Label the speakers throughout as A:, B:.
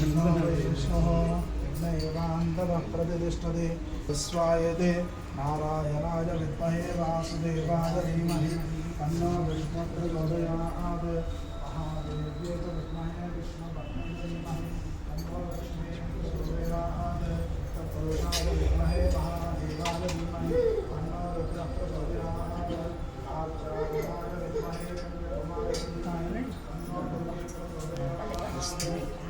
A: सर्वदेशः नैवान्धवः प्रतिष्ठते स्वायते नारायणाय विद्महे वासुदेवाय धीमहि तन्नो विष्णुप्रचोदयात् महादेव्ये च विद्महे विष्णुभक्ते धीमहि तन्नो विष्णे प्रचोदयात् तत्पुरुषाय विद्महे महादेवाय धीमहि तन्नो रुद्रप्रचोदयात् आर्चाय विद्महे कुमार तन्नो रुद्रप्रचोदयात्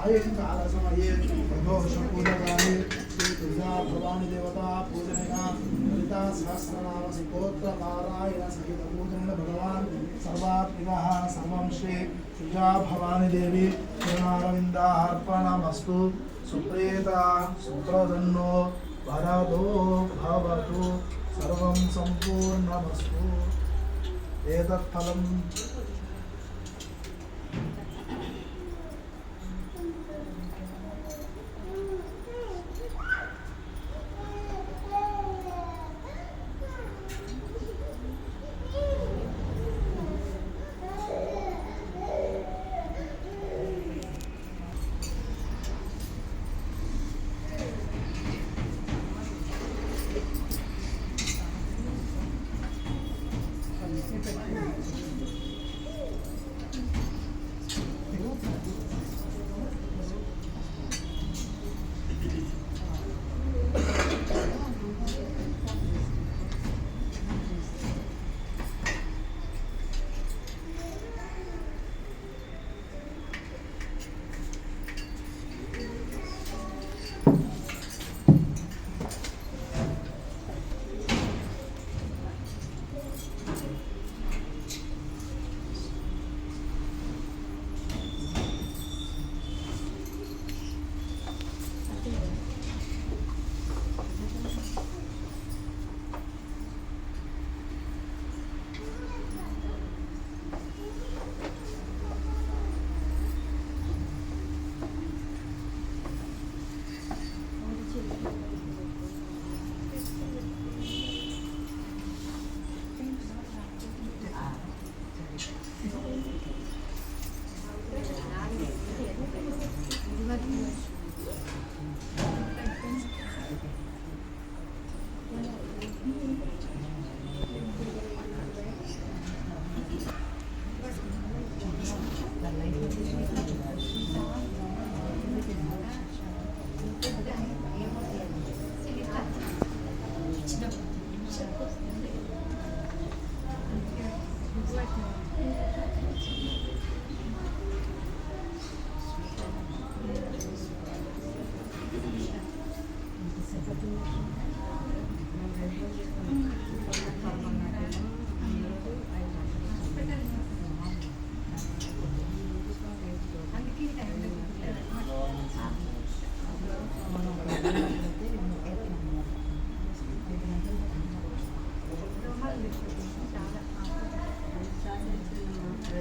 A: सायङ्कालसमये प्रभो शकुनवाणी श्रीतुजा भवानीदेवता पूजनेन ललितासहस्रनामसिकोत्रनारायणसहितपूजनेन भगवान् सर्वात्मिकः सर्वं श्री तुजा भवानीदेवी चरणारविन्दार्पणमस्तु सुप्रीता सुप्रसन्नो भरतो भवतु सर्वं सम्पूर्णमस्तु एतत्फलं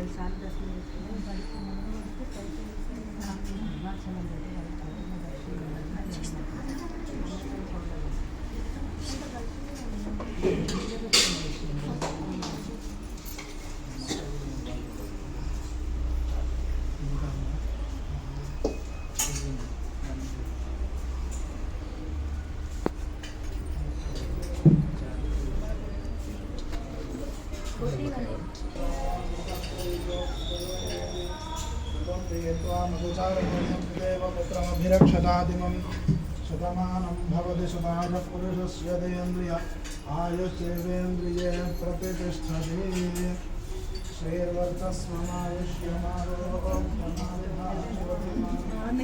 A: सात दस मिनट में फलं శతాదిమం శతమానం భవతి శతాయ పురుషస్య దేంద్రియ ఆయుష్ేంద్రియే ప్రతిష్టతి శ్రీర్వర్తస్మమాయుష్యమారోగ్యమాభివృద్ధిమాన్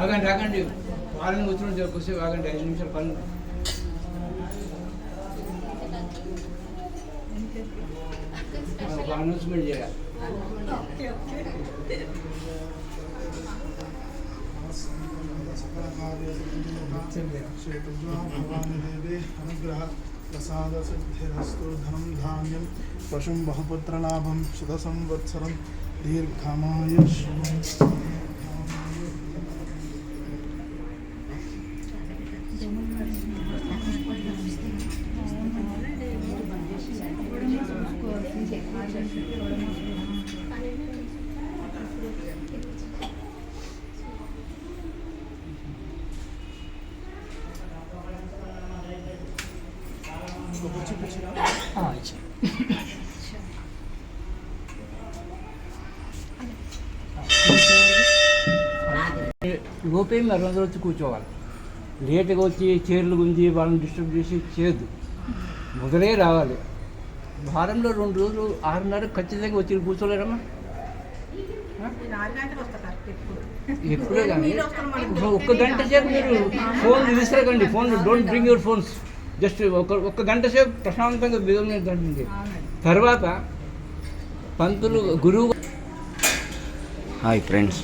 B: ఆగండి ఆగండి వాళ్ళని కూర్చుని కొద్దిసేపు ఆగండి ఐదు నిమిషాలు పని ఒక అనౌన్స్మెంట్ చేయాలి
A: प्रसादसिद्धिरस्तुर्धनं धान्यं पशुं बहुपुत्रलाभं शतसंवत्सरं दीर्घमाय Thank.
B: లోపే మరి అందరూ వచ్చి కూర్చోవాలి. లేట్గా వచ్చి చీరలు గుంజి వాళ్ళని డిస్టర్బ్ చేసి చేయొద్దు మొదలే రావాలి. వారంలో రెండు రోజులు ఆరున్నర ఖచ్చితంగా వచ్చి కూర్చోలేరమ్మా? ఎప్పుడే? కానీ. ఇప్పుడు ఒక్క గంట సేపు మీరు phone విసిరకండి phone don't bring your phones. Just ఒక ఒక్క గంట సేపు ప్రశాంతంగా బిగం దండి తర్వాత పంతులు గురువు
C: హాయ్ ఫ్రెండ్స్.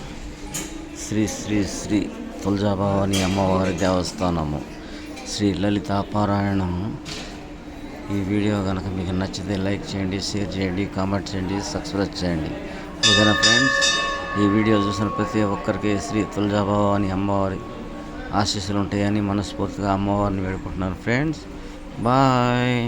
C: శ్రీ శ్రీ శ్రీ తులజాభవాని అమ్మవారి దేవస్థానము. శ్రీ లలిత పారాయణము. ఈ వీడియో కనుక మీకు నచ్చితే లైక్ చేయండి షేర్ చేయండి కామెంట్ చేయండి సబ్స్క్రైబ్ చేయండి. ఓకేనా ఫ్రెండ్స్? ఈ వీడియో చూసిన ప్రతి ఒక్కరికి శ్రీ తులజాభవాని అమ్మవారి ఆశీస్సులు ఉంటాయని మనస్ఫూర్తిగా అమ్మవారిని వేడుకుంటున్నాను ఫ్రెండ్స్. బాయ్.